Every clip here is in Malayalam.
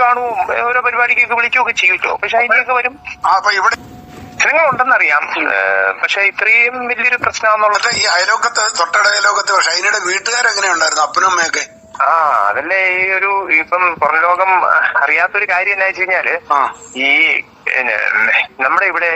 കാണുകയും ഓരോ പരിപാടിക്കൊക്കെ വിളിക്കുകയൊക്കെ ചെയ്യുമല്ലോ പക്ഷെ അതിന്റെയൊക്കെ വരും. അപ്പൊ ഇവിടെ പ്രശ്നങ്ങളുണ്ടെന്നറിയാം ഏഹ് പക്ഷെ ഇത്രയും വലിയൊരു പ്രശ്നമാണെന്നുള്ളത് ഈ അയലോക്കത്ത് തൊട്ടട അയലോക്കത്ത് അതിനിടെ വീട്ടുകാരെങ്ങനെ ഉണ്ടായിരുന്നു അപ്പനും അമ്മയൊക്കെ? ആ അതല്ലേ ഈ ഒരു ഇപ്പം പുറം ലോകം അറിയാത്തൊരു കാര്യം എന്നാ വെച്ച് കഴിഞ്ഞാൽ ഈ നമ്മുടെ ഇവിടെ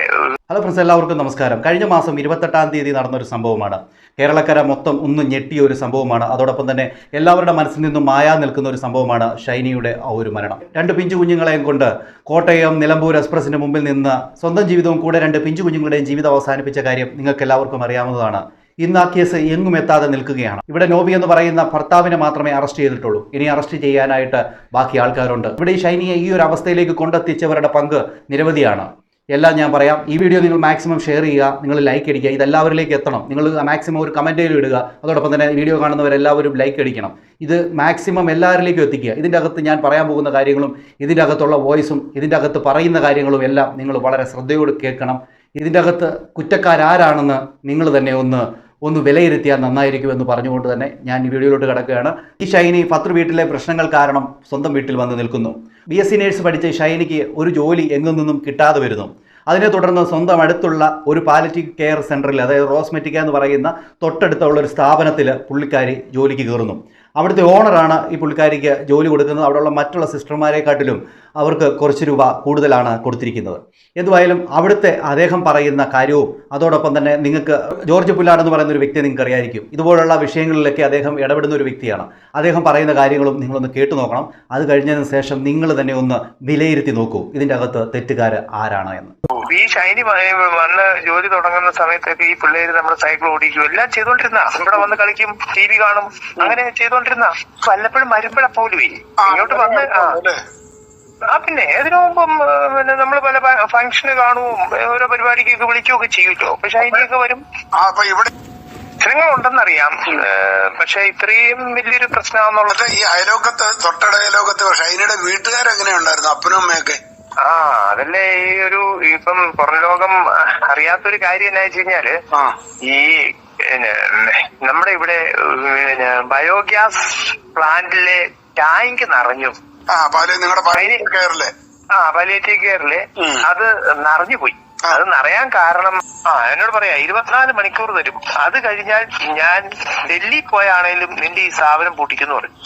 ഹലോ ഫ്രണ്ട്സ് എല്ലാവർക്കും നമസ്കാരം. കഴിഞ്ഞ മാസം ഇരുപത്തെട്ടാം തീയതി നടന്ന ഒരു സംഭവമാണ്. കേരളക്കര മൊത്തം ഒന്ന് ഞെട്ടിയ ഒരു സംഭവമാണ്. അതോടൊപ്പം തന്നെ എല്ലാവരുടെ മനസ്സിൽ നിന്നും മായാ നിൽക്കുന്ന ഒരു സംഭവമാണ് ഷൈനിയുടെ ആ ഒരു മരണം. രണ്ട് പിഞ്ചു കുഞ്ഞുങ്ങളെയും കൊണ്ട് കോട്ടയം നിലമ്പൂർ എക്സ്പ്രസിന് മുമ്പിൽ നിന്ന് സ്വന്തം ജീവിതവും കൂടെ രണ്ട് പിഞ്ചു കുഞ്ഞുങ്ങളുടെയും ജീവിതം അവസാനിപ്പിച്ച കാര്യം നിങ്ങൾക്ക് എല്ലാവർക്കും അറിയാവുന്നതാണ്. ഇന്ന് ആ കേസ് എങ്ങും എത്താതെ നിൽക്കുകയാണ്. ഇവിടെ നോബി എന്ന് പറയുന്ന ഭർത്താവിനെ മാത്രമേ അറസ്റ്റ് ചെയ്തിട്ടുള്ളൂ. ഇനി അറസ്റ്റ് ചെയ്യാനായിട്ട് ബാക്കി ആൾക്കാരുണ്ട്. ഇവിടെ ഈ ഷൈനിയെ ഈ ഒരു അവസ്ഥയിലേക്ക് കൊണ്ടെത്തിച്ചവരുടെ പങ്ക് നിരവധിയാണ്. എല്ലാം ഞാൻ പറയാം. ഈ വീഡിയോ നിങ്ങൾ മാക്സിമം ഷെയർ ചെയ്യുക നിങ്ങൾ ലൈക്ക് അടിക്കുക ഇതെല്ലാവരിലേക്ക് എത്തണം. നിങ്ങൾ മാക്സിമം ഒരു കമന്റേലും ഇടുക. അതോടൊപ്പം തന്നെ വീഡിയോ കാണുന്നവരെല്ലാവരും ലൈക്ക് അടിക്കണം. ഇത് മാക്സിമം എല്ലാവരിലേക്കും എത്തിക്കുക. ഇതിന്റെ അകത്ത് ഞാൻ പറയാൻ പോകുന്ന കാര്യങ്ങളും ഇതിന്റെ അകത്തുള്ള വോയിസും ഇതിന്റെ അകത്ത് പറയുന്ന കാര്യങ്ങളും എല്ലാം നിങ്ങൾ വളരെ ശ്രദ്ധയോട് കേൾക്കണം. ഇതിന്റെ അകത്ത് കുറ്റക്കാരാരാണെന്ന് നിങ്ങൾ തന്നെ ഒന്ന് ഒന്ന് വിലയിരുത്തിയാൽ നന്നായിരിക്കുമെന്ന് പറഞ്ഞുകൊണ്ട് തന്നെ ഞാൻ ഈ വീഡിയോയിലോട്ട് കിടക്കുകയാണ്. ഈ ഷൈനി പത്ര വീട്ടിലെ പ്രശ്നങ്ങൾ കാരണം സ്വന്തം വീട്ടിൽ വന്ന് നിൽക്കുന്നു. ബി എസ് സി നേഴ്സ് പഠിച്ച ഷൈനിക്ക് ഒരു ജോലി എങ്ങും നിന്നും കിട്ടാതെ വരുന്നു. അതിനെ തുടർന്ന് സ്വന്തം അടുത്തുള്ള ഒരു പാലിറ്റീവ് കെയർ സെന്ററിൽ അതായത് റോസ്മെറ്റിക്ക എന്ന് പറയുന്ന തൊട്ടടുത്തുള്ള ഒരു സ്ഥാപനത്തിൽ പുള്ളിക്കാരി ജോലിക്ക് കയറുന്നു. അവിടുത്തെ ഓണറാണ് ഈ പുള്ളിക്കാരിക്ക് ജോലി കൊടുക്കുന്നത്. അവിടെയുള്ള മറ്റുള്ള സിസ്റ്റർമാരെക്കാട്ടിലും അവർക്ക് കുറച്ച് രൂപ കൂടുതലാണ് കൊടുത്തിരിക്കുന്നത്. എന്തുവായാലും അവിടുത്തെ അദ്ദേഹം പറയുന്ന കാര്യവും അതോടൊപ്പം തന്നെ നിങ്ങൾക്ക് ജോർജ് പുല്ലാട് എന്ന് പറയുന്ന ഒരു വ്യക്തി നിങ്ങൾക്ക് അറിയായിരിക്കും ഇതുപോലുള്ള വിഷയങ്ങളിലൊക്കെ അദ്ദേഹം ഇടപെടുന്ന ഒരു വ്യക്തിയാണ്. അദ്ദേഹം പറയുന്ന കാര്യങ്ങളും നിങ്ങളൊന്ന് കേട്ടു നോക്കണം. അത് കഴിഞ്ഞതിന് ശേഷം നിങ്ങൾ തന്നെ ഒന്ന് വിലയിരുത്തി നോക്കൂ. ഇതിന്റെ അകത്ത് തെറ്റുകാർ ആരാണ് എന്ന്. ഈ ഷൈനി വന്ന ജോലി തുടങ്ങുന്ന സമയത്തൊക്കെ ഈ പിള്ളേര് നമ്മുടെ സൈക്കിൾ ഓടിക്കും എല്ലാം ചെയ്തോണ്ടിരുന്ന. ഇവിടെ വന്ന് കളിക്കും ടി വി കാണും അങ്ങനെ ചെയ്തോണ്ടിരുന്ന വല്ലപ്പോഴും വരുമ്പോഴ പോലും ഇങ്ങോട്ട് വന്ന് ആ. പിന്നെ ഇതിനു മുമ്പും പിന്നെ നമ്മൾ പല ഫംഗ്ഷന് കാണുവും ഓരോ പരിപാടിക്കൊക്കെ വിളിക്കുകയൊക്കെ ചെയ്യുമല്ലോ പക്ഷെ അതിന്റെയൊക്കെ വരും. ഇവിടെ പ്രശ്നങ്ങളുണ്ടെന്നറിയാം. പക്ഷെ ഇത്രയും വലിയൊരു പ്രശ്നമാണെന്നുള്ളത് ഈ അയലോക്കത്ത് തൊട്ടട അയലോക്കത്ത് അതിനിടെ വീട്ടുകാരെങ്ങനെ ഉണ്ടായിരുന്നു അപ്പനും അമ്മയൊക്കെ? ആ അതല്ലേ ഈ ഒരു ഇപ്പം പുറം ലോകം അറിയാത്തൊരു കാര്യം എന്നാ വെച്ച് കഴിഞ്ഞാൽ ഈ നമ്മുടെ ഇവിടെ ബയോഗ്യാസ് പ്ലാന്റിലെ ടാങ്ക് നിറഞ്ഞു. നിങ്ങളുടെ കയറില്ലേ ആ പാലിയേറ്റീവ് കെയറിൽ അത് നിറഞ്ഞു പോയി. അത് നിറയാൻ കാരണം ആ എന്നോട് പറയാ ഇരുപത്തിനാല് മണിക്കൂർ തരും. അത് കഴിഞ്ഞാൽ ഞാൻ ഡൽഹി പോയാണേലും നിന്റെ ഈ സ്ഥാപനം പൂട്ടിക്കുന്നു പറയും.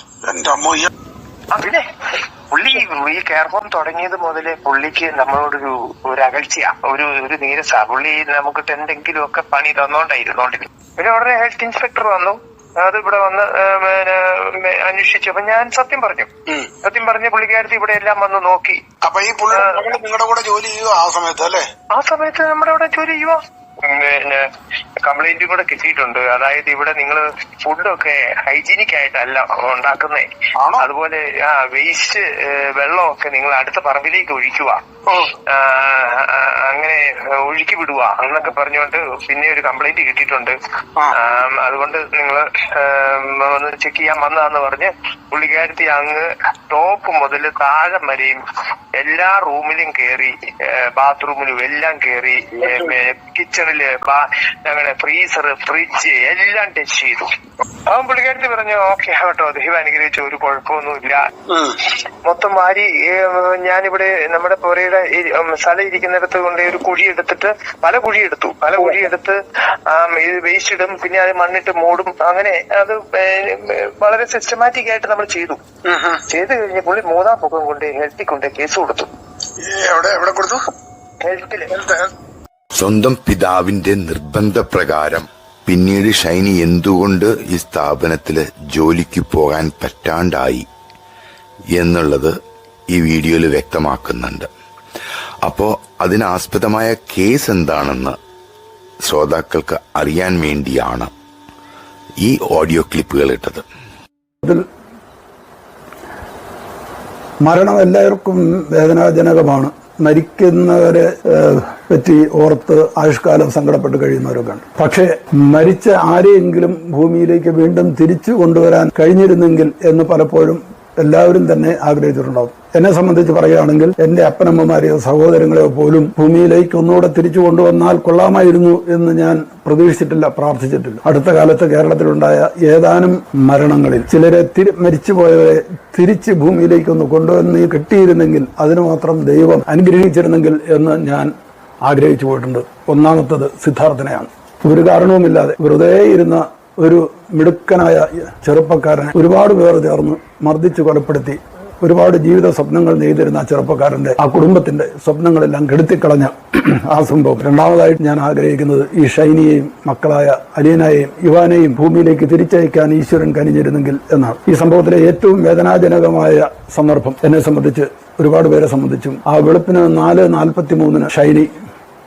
ആ പിന്നെ പുള്ളി ഈ കെയർ ഹോം തുടങ്ങിയത് മുതലേ പുള്ളിക്ക് നമ്മളോടൊരു ഒരു അകൽച്ചയാ. ഒരു ഒരു നീരസാ. പുള്ളി നമുക്ക് ടെന്റെങ്കിലും ഒക്കെ പണി തന്നോണ്ടായിരുന്നോണ്ടിരുന്നു പിന്നെ ഉടനെ ഹെൽത്ത് ഇൻസ്പെക്ടർ വന്നു. അത് ഇവിടെ വന്ന് പിന്നെ, അന്വേഷിച്ചു. അപ്പൊ ഞാൻ സത്യം പറഞ്ഞു. സത്യം പറഞ്ഞ പുള്ളിക്കാരത്തി ഇവിടെ എല്ലാം വന്ന് നോക്കി. അപ്പൊ ഈ പുള്ളി നിങ്ങളുടെ കൂടെ ജോലി ചെയ്യുക ആ സമയത്ത് അല്ലേ? ആ സമയത്ത് നമ്മുടെ അവിടെ ജോലി ചെയ്യുക പിന്നെ കംപ്ലൈന്റും കൂടെ കിട്ടിയിട്ടുണ്ട്. അതായത് ഇവിടെ നിങ്ങൾ ഫുഡൊക്കെ ഹൈജീനിക് ആയിട്ടല്ല ഉണ്ടാക്കുന്നേ? അതുപോലെ ആ വേസ്റ്റ് വെള്ളമൊക്കെ നിങ്ങൾ അടുത്ത പറമ്പിലേക്ക് ഒഴിക്കുക അങ്ങനെ ഒഴുക്കി വിടുക എന്നൊക്കെ പറഞ്ഞുകൊണ്ട് പിന്നെ ഒരു കംപ്ലൈന്റ് കിട്ടിയിട്ടുണ്ട്. അതുകൊണ്ട് നിങ്ങൾ ഒന്ന് ചെക്ക് ചെയ്യാൻ വന്നതാന്ന് പറഞ്ഞ് പുള്ളിക്കാരത്തി അങ്ങ് ടോപ്പ് മുതൽ താഴം വരെയും എല്ലാ റൂമിലും കയറി ബാത്റൂമിലും എല്ലാം കയറി കിച്ചണിൽ ഞങ്ങളുടെ ഫ്രീസർ ഫ്രിഡ്ജ് എല്ലാം ടച്ച് ചെയ്തു അവൻ പുള്ളിക്കാരത്തി പറഞ്ഞു ഓക്കെ കേട്ടോ ദൈവം അനുഗ്രഹിച്ച ഒരു കുഴപ്പമൊന്നുമില്ല. മൊത്തം വാരി ഞാനിവിടെ നമ്മുടെ പുരയുടെ സ്ഥലം ഇരിക്കുന്നിടത്ത് കൊണ്ട് ഒരു കുഴി എടുത്തിട്ട് പല കുഴി എടുത്തു. പല കുഴി എടുത്ത് ഇത് വേസ്റ്റ് ഇടും. പിന്നെ അത് മണ്ണിട്ട് മൂടും. അങ്ങനെ അത് വളരെ സിസ്റ്റമാറ്റിക് ആയിട്ട് നമ്മൾ ചെയ്തു. ചെയ്തു കഴിഞ്ഞ പുള്ളി മൂന്നാം മുഖം കൊണ്ട് ഹെൽത്തിൽ കൊണ്ട് കേസ് കൊടുത്തു. എവിടെ എവിടെ കൊടുത്തു? ഹെൽത്തിൽ ഹെൽത്ത് ഹെൽത്ത് സ്വന്തം പിതാവിന്റെ നിർബന്ധപ്രകാരം പിന്നീട് ഷൈനി എന്തുകൊണ്ട് ഈ സ്ഥാപനത്തിൽ ജോലിക്ക് പോകാൻ പറ്റാണ്ടായി എന്നുള്ളത് ഈ വീഡിയോയിൽ വ്യക്തമാക്കുന്നുണ്ട്. അപ്പോ അതിനാസ്പദമായ കേസ് എന്താണെന്ന് ശ്രോതാക്കൾക്ക് അറിയാൻ വേണ്ടിയാണ് ഈ ഓഡിയോ ക്ലിപ്പുകൾ ഇട്ടത്. അതിൽ മരണം എല്ലാവർക്കും വേദനാജനകമാണ്. മരിക്കുന്നവരെ പറ്റി ഓർത്ത് ആയുഷ്കാലം സങ്കടപ്പെട്ട് കഴിയുന്നവരൊക്കെ ഉണ്ട്. പക്ഷേ മരിച്ച ആരെയെങ്കിലും ഭൂമിയിലേക്ക് വീണ്ടും തിരിച്ചു കൊണ്ടുവരാൻ കഴിഞ്ഞിരുന്നെങ്കിൽ എന്ന് പലപ്പോഴും എല്ലാവരും തന്നെ ആഗ്രഹിച്ചിട്ടുണ്ടാവും. എന്നെ സംബന്ധിച്ച് പറയുകയാണെങ്കിൽ എന്റെ അപ്പനമ്മമാരെയോ സഹോദരങ്ങളെയോ പോലും ഭൂമിയിലേക്ക് ഒന്നുകൂടെ തിരിച്ചു കൊണ്ടുവന്നാൽ കൊള്ളാമായിരുന്നു എന്ന് ഞാൻ പ്രതീക്ഷിച്ചിട്ടില്ല പ്രാർത്ഥിച്ചിട്ടില്ല. അടുത്ത കാലത്ത് കേരളത്തിലുണ്ടായ ഏതാനും മരണങ്ങളിൽ ചിലരെ തിരി മരിച്ചുപോയവരെ തിരിച്ച് ഭൂമിയിലേക്ക് ഒന്ന് കൊണ്ടുവന്ന് കിട്ടിയിരുന്നെങ്കിൽ അതിന് മാത്രം ദൈവം അനുഗ്രഹിച്ചിരുന്നെങ്കിൽ എന്ന് ഞാൻ ആഗ്രഹിച്ചു പോയിട്ടുണ്ട്. ഒന്നാമത്തത് സിദ്ധാർത്ഥനെയാണ്. ഒരു കാരണവുമില്ലാതെ വെറുതെ ഇരുന്ന ഒരു മിടുക്കനായ ചെറുപ്പക്കാരനെ ഒരുപാട് പേർ ചേർന്ന് മർദ്ദിച്ച് കൊലപ്പെടുത്തി. ഒരുപാട് ജീവിത സ്വപ്നങ്ങൾ നെയ്തിരുന്ന ആ ചെറുപ്പക്കാരന്റെ ആ കുടുംബത്തിന്റെ സ്വപ്നങ്ങളെല്ലാം കെടുത്തിക്കളഞ്ഞ ആ സംഭവം. രണ്ടാമതായിട്ട് ഞാൻ ആഗ്രഹിക്കുന്നത് ഈ ഷൈനിയെയും മക്കളായ അലീനയെയും യുവാനെയും ഭൂമിയിലേക്ക് തിരിച്ചയക്കാൻ ഈശ്വരൻ കനിഞ്ഞിരുന്നെങ്കിൽ എന്നാണ്. ഈ സംഭവത്തിലെ ഏറ്റവും വേദനാജനകമായ സന്ദർഭം എന്നെ സംബന്ധിച്ച് ഒരുപാട് പേരെ സംബന്ധിച്ചും ആ വെളുപ്പിന് നാല് നാൽപ്പത്തി മൂന്നിന് ഷൈനി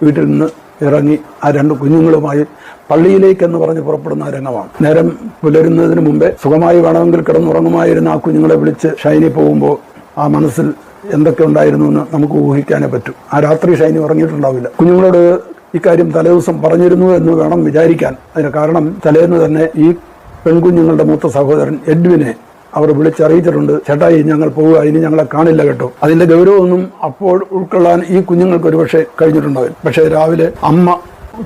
വീട്ടിൽ നിന്ന് ഇറങ്ങി ആ രണ്ട് കുഞ്ഞുങ്ങളുമായി പള്ളിയിലേക്ക് എന്ന് പറഞ്ഞ് പുറപ്പെടുന്ന രംഗമാണ്. നേരം പുലരുന്നതിന് മുമ്പേ സുഖമായി വേണമെങ്കിൽ കിടന്നുറങ്ങുമായിരുന്ന ആ കുഞ്ഞുങ്ങളെ വിളിച്ച് ഷൈനി പോകുമ്പോൾ ആ മനസ്സിൽ എന്തൊക്കെ ഉണ്ടായിരുന്നു എന്ന് നമുക്ക് ഊഹിക്കാനേ പറ്റും. ആ രാത്രി ഷൈനി ഉറങ്ങിയിട്ടുണ്ടാവില്ല. കുഞ്ഞുങ്ങളോട് ഇക്കാര്യം തലേദിവസം പറഞ്ഞിരുന്നു എന്ന് വേണം വിചാരിക്കാൻ. അതിന് കാരണം തലേന്ന് തന്നെ ഈ പെൺകുഞ്ഞുങ്ങളുടെ മൂത്ത സഹോദരൻ എഡ്വിനെ അവർ വിളിച്ചറിയിച്ചിട്ടുണ്ട് ചേട്ടായി ഞങ്ങൾ പോവുക ഇനി ഞങ്ങളെ കാണില്ല കേട്ടോ. അതിന്റെ ഗൗരവമൊന്നും അപ്പോൾ ഉൾക്കൊള്ളാൻ ഈ കുഞ്ഞുങ്ങൾക്ക് ഒരു പക്ഷേ കഴിഞ്ഞിട്ടുണ്ടാവില്ല. പക്ഷേ രാവിലെ അമ്മ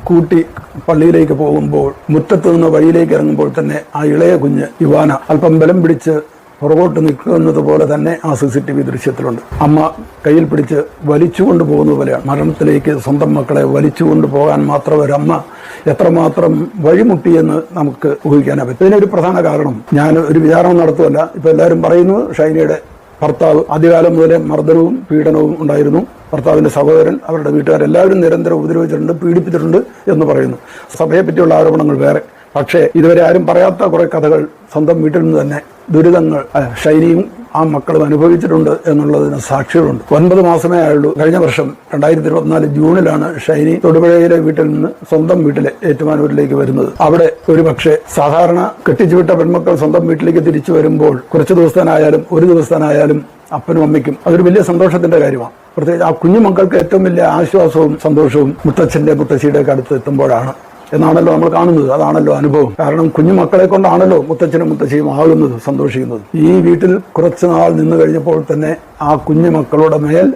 കൂട്ടി പള്ളിയിലേക്ക് പോകുമ്പോൾ മുറ്റത്ത് നിന്ന് വഴിയിലേക്ക് ഇറങ്ങുമ്പോൾ തന്നെ ആ ഇളയ കുഞ്ഞ് യുവാന അല്പം ബലം പിടിച്ച് പുറകോട്ട് നിൽക്കുന്നത് പോലെ തന്നെ ആ സി സി ടി വി ദൃശ്യത്തിലുണ്ട്. അമ്മ കയ്യിൽ പിടിച്ച് വലിച്ചുകൊണ്ട് പോകുന്നത് പോലെയാണ് മരണത്തിലേക്ക് സ്വന്തം മക്കളെ വലിച്ചുകൊണ്ട് പോകാൻ മാത്രം ഒരമ്മ എത്രമാത്രം വഴിമുട്ടിയെന്ന് നമുക്ക് ഊഹിക്കാനാ പറ്റും. ഇതിനൊരു പ്രധാന കാരണം. ഞാൻ ഒരു വിചാരണ നടത്തുമല്ല ഇപ്പൊ എല്ലാവരും പറയുന്നു ഷൈനയുടെ ഭർത്താവ് ആദ്യകാലം മുതലേ മർദ്ദനവും പീഡനവും ഉണ്ടായിരുന്നു. ഭർത്താവിന്റെ സഹോദരൻ അവരുടെ വീട്ടുകാരെല്ലാവരും നിരന്തരം ഉപദ്രവിച്ചിട്ടുണ്ട് പീഡിപ്പിച്ചിട്ടുണ്ട് എന്ന് പറയുന്നു. സഭയെ പറ്റിയുള്ള ആരോപണങ്ങൾ വേറെ. പക്ഷേ ഇതുവരെ ആരും പറയാത്ത കുറേ കഥകൾ സ്വന്തം വീട്ടിൽ നിന്ന് തന്നെ ദുരിതങ്ങൾ ശൈനിയും ആ മക്കളും അനുഭവിച്ചിട്ടുണ്ട് എന്നുള്ളതിന് സാക്ഷികളുണ്ട്. ഒൻപത് മാസമേ ആയുള്ളൂ. കഴിഞ്ഞ വർഷം രണ്ടായിരത്തി ഇരുപത്തിനാല് ജൂണിലാണ് ഷൈനി തൊടുപുഴയിലെ വീട്ടിൽ നിന്ന് സ്വന്തം വീട്ടിലെ ഏറ്റുമാനൂരിലേക്ക് വരുന്നത്. അവിടെ ഒരു പക്ഷേ സാധാരണ കെട്ടിച്ചുവിട്ട പെൺമക്കൾ സ്വന്തം വീട്ടിലേക്ക് തിരിച്ചു വരുമ്പോൾ കുറച്ച് ദിവസത്തിനായാലും ഒരു ദിവസത്തിനായാലും അപ്പനും അമ്മയ്ക്കും അതൊരു വലിയ സന്തോഷത്തിന്റെ കാര്യമാണ്. പ്രത്യേകിച്ച് ആ കുഞ്ഞു മക്കൾക്ക് ഏറ്റവും വലിയ ആശ്വാസവും സന്തോഷവും മുത്തച്ഛന്റെ മുത്തശ്ശിയുടെ അടുത്ത് എത്തുമ്പോഴാണ്. എന്നാണല്ലോ നമ്മൾ കാണുന്നത്. അതാണല്ലോ അനുഭവം. കാരണം കുഞ്ഞു മക്കളെ കൊണ്ടാണല്ലോ മുത്തച്ഛനും മുത്തശ്ശിയും ആകുന്നത് സന്തോഷിക്കുന്നത്. ഈ വീട്ടിൽ കുറച്ചു നാൾ നിന്ന് കഴിഞ്ഞപ്പോൾ തന്നെ ആ കുഞ്ഞു മക്കളുടെ മേൽ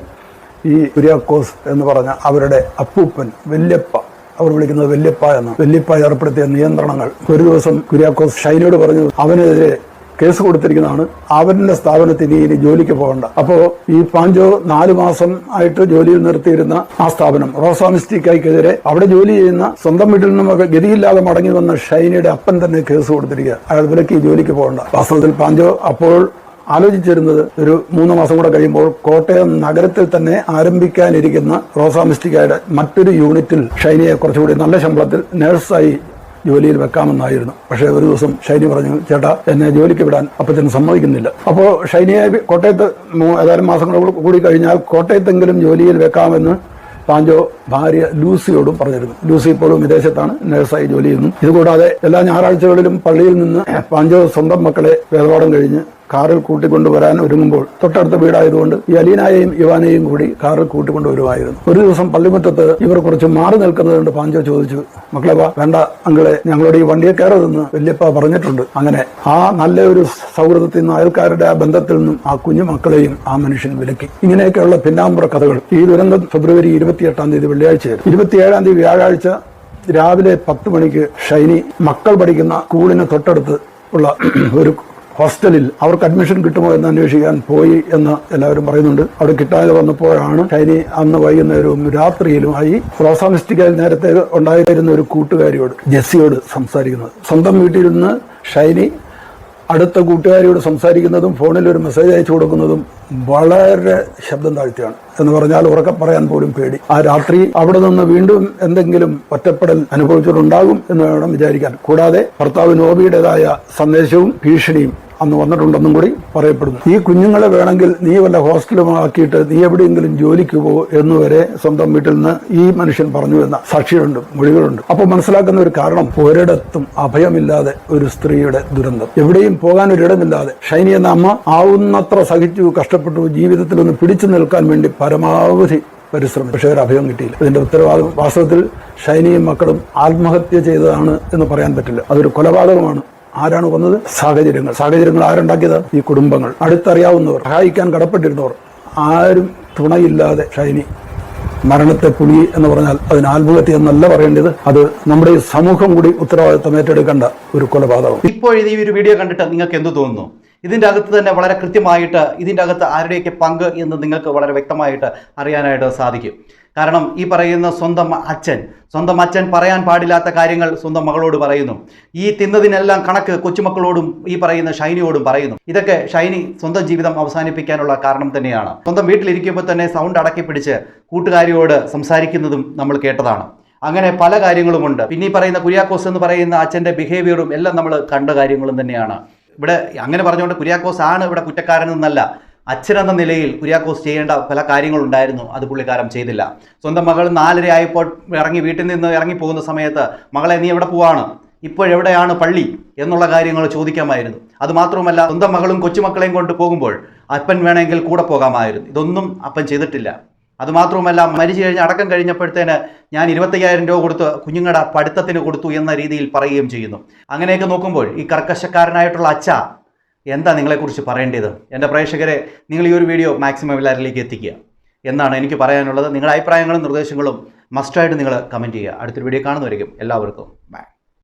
ഈ കുര്യാക്കോസ് എന്ന് പറഞ്ഞ അവരുടെ അപ്പൂപ്പൻ വല്യപ്പ അവർ വിളിക്കുന്നത് വല്യപ്പ എന്ന് വല്യപ്പ ഏർപ്പെടുത്തിയ നിയന്ത്രണങ്ങൾ. ഒരു ദിവസം കുര്യാക്കോസ് ഷൈനോട് പറഞ്ഞു അവനെതിരെ കേസ് കൊടുത്തിരിക്കുന്നതാണ്. അവരുടെ സ്ഥാപനത്തിൽ ഇനി ജോലിക്ക് പോകണ്ട. അപ്പോ ഈ പാഞ്ചോ നാലു മാസം ആയിട്ട് ജോലിയിൽ നിർത്തിയിരുന്ന ആ സ്ഥാപനം റോസാമിസ്റ്റിക്കായിക്കെതിരെ അവിടെ ജോലി ചെയ്യുന്ന സ്വന്തം വീട്ടിൽ നിന്നൊക്കെ ഗതിയില്ലാതെ മടങ്ങി വന്ന ഷൈനയുടെ അപ്പൻ തന്നെ കേസ് കൊടുത്തിരിക്കുക. അയാൾ വിലക്ക് ഈ ജോലിക്ക് പോകണ്ട. വാസ്തവത്തിൽ പാഞ്ചോ അപ്പോൾ ആലോചിച്ചിരുന്നത് ഒരു മൂന്ന് മാസം കൂടെ കഴിയുമ്പോൾ കോട്ടയം നഗരത്തിൽ തന്നെ ആരംഭിക്കാനിരിക്കുന്ന റോസാമിസ്റ്റിക്കയുടെ മറ്റൊരു യൂണിറ്റിൽ ഷൈനിയെ കുറച്ചുകൂടി നല്ല ശമ്പളത്തിൽ നഴ്സായി ജോലിയിൽ വെക്കാമെന്നായിരുന്നു. പക്ഷേ ഒരു ദിവസം ഷൈനി പറഞ്ഞു ചേട്ടാ എന്നെ ജോലിക്ക് വിടാൻ അപ്പച്ചൻ സമ്മതിക്കുന്നില്ല. അപ്പോൾ ഷൈനിയെ കോട്ടയത്ത് ഏതാനും മാസങ്ങൾ കൂടി കഴിഞ്ഞാൽ കോട്ടയത്തെങ്കിലും ജോലിയിൽ വെക്കാമെന്ന് പാഞ്ചോ ഭാര്യ ലൂസിയോടും പറഞ്ഞിരുന്നു. ലൂസി ഇപ്പോഴും വിദേശത്താണ് നഴ്സായി ജോലി ചെയ്യുന്നു. ഇതുകൂടാതെ എല്ലാ ഞായറാഴ്ചകളിലും പള്ളിയിൽ നിന്ന് പാഞ്ചോ സ്വന്തം മക്കളെ വേദപാഠം കഴിഞ്ഞ് കാറിൽ കൂട്ടിക്കൊണ്ടുവരാൻ ഒരുങ്ങുമ്പോൾ തൊട്ടടുത്ത വീടായതുകൊണ്ട് ഈ അലീനായെയും യുവാനെയും കൂടി കാറിൽ കൂട്ടിക്കൊണ്ടുവരുമായിരുന്നു. ഒരു ദിവസം പള്ളിമുറ്റത്ത് ഇവർ കുറച്ച് മാറി നിൽക്കുന്നത് കൊണ്ട് പാഞ്ചോ ചോദിച്ചു മക്കളെ വേണ്ട അങ്കളെ ഞങ്ങളുടെ ഈ വണ്ടിയെ കയറതെന്ന് വല്യപ്പ പറഞ്ഞിട്ടുണ്ട്. അങ്ങനെ ആ നല്ല ഒരു സൗഹൃദത്തിൽ നിന്ന് അയൽക്കാരുടെ ആ ബന്ധത്തിൽ നിന്നും ആ കുഞ്ഞു മക്കളെയും ആ മനുഷ്യൻ വിലക്കി. ഇങ്ങനെയൊക്കെയുള്ള പിന്നാമ്പുറ കഥകൾ ഈ ദുരന്തം ഫെബ്രുവരി ഇരുപത്തിയെട്ടാം തീയതി വെള്ളിയാഴ്ചയായിരുന്നു ഇരുപത്തിയേഴാം തീയതി വ്യാഴാഴ്ച രാവിലെ പത്ത് മണിക്ക് ഷൈനി മക്കൾ പഠിക്കുന്ന സ്കൂളിന് തൊട്ടടുത്ത് ഉള്ള ഒരു ഹോസ്റ്റലിൽ അവർക്ക് അഡ്മിഷൻ കിട്ടുമോ എന്ന് അന്വേഷിക്കാൻ പോയി എന്ന് എല്ലാവരും പറയുന്നുണ്ട്. അവിടെ കിട്ടാതെ വന്നപ്പോഴാണ് ഷൈനി അന്ന് വൈകുന്നേരവും രാത്രിയിലുമായി ഫ്ലോസാമിസ്റ്റിക്കായി നേരത്തെ ഉണ്ടായിരുന്ന ഒരു കൂട്ടുകാരിയോട് ജെസ്സിയോട് സംസാരിക്കുന്നത്. സ്വന്തം വീട്ടിൽ നിന്ന് ഷൈനി അടുത്ത കൂട്ടുകാരിയോട് സംസാരിക്കുന്നതും ഫോണിൽ ഒരു മെസ്സേജ് അയച്ചു കൊടുക്കുന്നതും വളരെ ശബ്ദം താഴ്ത്തിയാണ്. എന്ന് പറഞ്ഞാൽ ഉറക്കം പറയാൻ പോലും പേടി. ആ രാത്രി അവിടെ നിന്ന് വീണ്ടും എന്തെങ്കിലും ഒറ്റപ്പെടൽ അനുഭവിച്ചിട്ടുണ്ടാകും എന്ന് വേണം വിചാരിക്കാൻ. കൂടാതെ ഭർത്താവ് നോബിയുടേതായ സന്ദേശവും ഭീഷണിയും അന്ന് വന്നിട്ടുണ്ടെന്നും കൂടി പറയപ്പെടുന്നു. ഈ കുഞ്ഞുങ്ങളെ വേണമെങ്കിൽ നീ വല്ല ഹോസ്റ്റലുമാക്കിയിട്ട് നീ എവിടെയെങ്കിലും ജോലിക്ക് പോ എന്നുവരെ സ്വന്തം വീട്ടിൽ നിന്ന് ഈ മനുഷ്യൻ പറഞ്ഞു എന്ന സാക്ഷികളുണ്ട് മൊഴികളുണ്ട്. അപ്പോൾ മനസ്സിലാക്കുന്ന ഒരു കാരണം ഒരിടത്തും അഭയമില്ലാതെ ഒരു സ്ത്രീയുടെ ദുരന്തം. എവിടെയും പോകാൻ ഒരിടമില്ലാതെ ഷൈനി എന്ന അമ്മ ആവുന്നത്ര സഹിച്ചു കഷ്ടപ്പെട്ടു ജീവിതത്തിൽ ഒന്ന് പിടിച്ചു നിൽക്കാൻ വേണ്ടി പരമാവധി പരിശ്രമം പക്ഷേ ഒരു അഭയം കിട്ടിയില്ല. ഇതിന്റെ ഉത്തരവാദിത്വം വാസ്തവത്തിൽ ഷൈനിയും മക്കളും ആത്മഹത്യ ചെയ്തതാണ് എന്ന് പറയാൻ പറ്റില്ല. അതൊരു കൊലപാതകമാണ്. ആരാണ് വന്നത്? സാഹചര്യങ്ങൾ. സാഹചര്യങ്ങൾ ആരുണ്ടാക്കിയത്? ഈ കുടുംബങ്ങൾ. അടുത്തറിയാവുന്നവർ സഹായിക്കാൻ കടപ്പെട്ടിരുന്നവർ. ആരും തുണയില്ലാതെ ഷൈനി മരണത്തെ പുലി എന്ന് പറഞ്ഞാൽ അതിന് ആത്മഹത്യ എന്നല്ല പറയേണ്ടത്. അത് നമ്മുടെ ഈ സമൂഹം കൂടി ഉത്തരവാദിത്തം ഏറ്റെടുക്കേണ്ട ഒരു കൊലപാതകം. ഇപ്പോൾ ഈ ഒരു വീഡിയോ കണ്ടിട്ട് നിങ്ങൾക്ക് എന്ത് തോന്നുന്നു? ഇതിന്റെ അകത്ത് തന്നെ വളരെ കൃത്യമായിട്ട് ഇതിന്റെ അകത്ത് ആരുടെയൊക്കെ പങ്ക് എന്ന് നിങ്ങൾക്ക് വളരെ വ്യക്തമായിട്ട് അറിയാനായിട്ട് സാധിക്കും. കാരണം ഈ പറയുന്ന സ്വന്തം അച്ഛൻ സ്വന്തം അച്ഛൻ പറയാൻ പാടില്ലാത്ത കാര്യങ്ങൾ സ്വന്തം മകളോട് പറയുന്നു. ഈ തിന്നതിനെല്ലാം കണക്ക് കൊച്ചുമക്കളോടും ഈ പറയുന്ന ഷൈനിയോടും പറയുന്നു. ഇതൊക്കെ ഷൈനി സ്വന്തം ജീവിതം അവസാനിപ്പിക്കാനുള്ള കാരണം തന്നെയാണ്. സ്വന്തം വീട്ടിലിരിക്കുമ്പോൾ തന്നെ സൗണ്ട് അടക്കി പിടിച്ച് കൂട്ടുകാരിയോട് സംസാരിക്കുന്നതും നമ്മൾ കേട്ടതാണ്. അങ്ങനെ പല കാര്യങ്ങളുമുണ്ട്. പിന്നെ ഈ പറയുന്ന കുര്യാക്കോസ് എന്ന് പറയുന്ന അച്ഛന്റെ ബിഹേവിയറും എല്ലാം നമ്മൾ കണ്ട കാര്യങ്ങളും തന്നെയാണ്. ഇവിടെ അങ്ങനെ പറഞ്ഞുകൊണ്ട് കുര്യാക്കോസ് ആണ് ഇവിടെ കുറ്റക്കാരൻ എന്നല്ല. അച്ഛനെന്ന നിലയിൽ കുര്യാക്കോസ് ചെയ്യേണ്ട പല കാര്യങ്ങളുണ്ടായിരുന്നു. അത് പുള്ളിക്കാരൻ ചെയ്തില്ല. സ്വന്തം മകൾ നാലര ആയപ്പോൾ ഇറങ്ങി വീട്ടിൽ നിന്ന് ഇറങ്ങി പോകുന്ന സമയത്ത് മകളെ നീ എവിടെ പോവാണ്? ഇപ്പോഴെവിടെയാണ് പള്ളി? എന്നുള്ള കാര്യങ്ങൾ ചോദിക്കാമായിരുന്നു. അതുമാത്രവുമല്ല സ്വന്തം മകളും കൊച്ചുമക്കളെയും കൊണ്ട് പോകുമ്പോൾ അപ്പൻ വേണമെങ്കിൽ കൂടെ പോകാമായിരുന്നു. ഇതൊന്നും അപ്പൻ ചെയ്തിട്ടില്ല. അതുമാത്രവുമല്ല മരിച്ചു കഴിഞ്ഞ് അടക്കം കഴിഞ്ഞപ്പോഴത്തേന് ഞാൻ ഇരുപത്തയ്യായിരം രൂപ കൊടുത്ത് കുഞ്ഞുങ്ങളുടെ പഠിത്തത്തിന് കൊടുത്തു എന്ന രീതിയിൽ പറയുകയും ചെയ്യുന്നു. അങ്ങനെയൊക്കെ നോക്കുമ്പോൾ ഈ കർക്കശക്കാരനായിട്ടുള്ള അച്ഛ എന്താ നിങ്ങളെക്കുറിച്ച് പറയേണ്ടത്? എന്റെ പ്രേക്ഷകരെ നിങ്ങൾ ഈ ഒരു വീഡിയോ മാക്സിമം എല്ലാവരിലേക്ക് എത്തിക്കുക. എന്നാണ് എനിക്ക് പറയാനുള്ളത്. നിങ്ങളുടെ അഭിപ്രായങ്ങളും നിർദ്ദേശങ്ങളും മസ്റ്റായിട്ട് നിങ്ങൾ കമന്റ് ചെയ്യുക. അടുത്തൊരു വീഡിയോ കാണുന്നവരിക്കും എല്ലാവർക്കും ബൈ